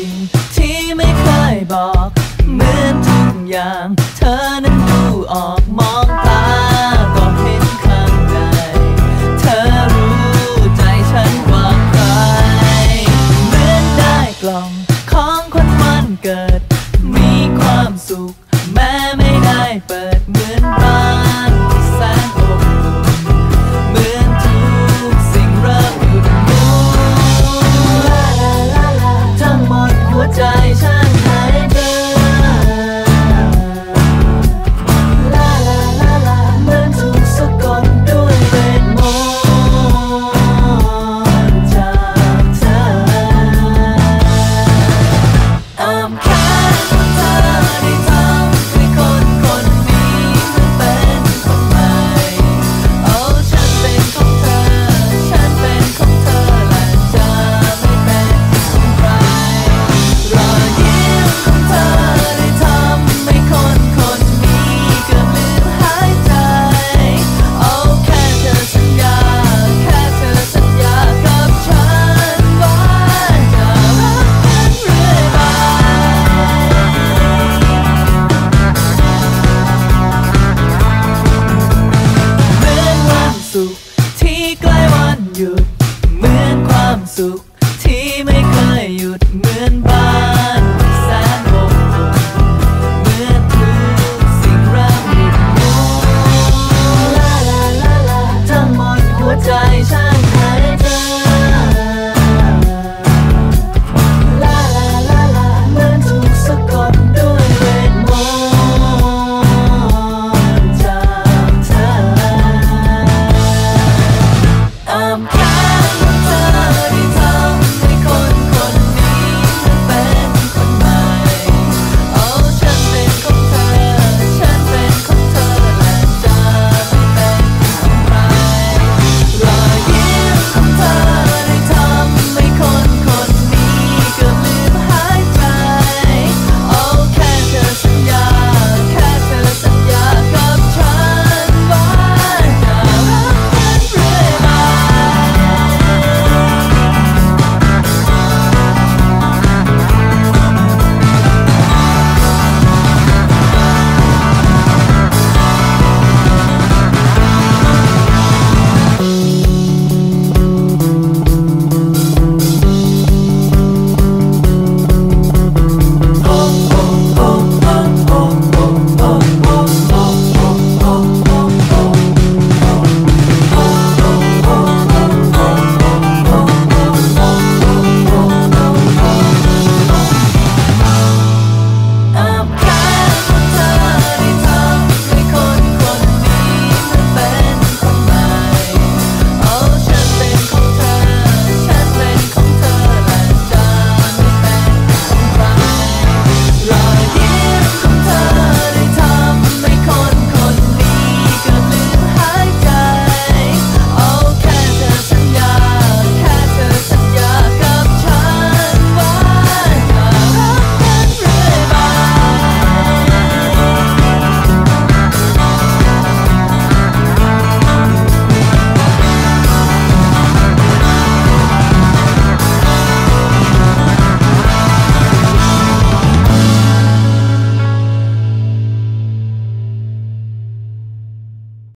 ิ่งที่ไม่เคยบอก เหมือนทุกอย่าง เธอนั้นดูออกมองตาก็เห็นข้างในเธอรู้ใจฉันกว่าใคร เหมือนได้กล่องของคนวันเกิด มีความสุข แม้ไม่ได้เปิดเหมือนบ้านุขที่ใกล้วันหยุดเหมือนความสุขที่ไม่เคยหยุดเหมือนบ้าน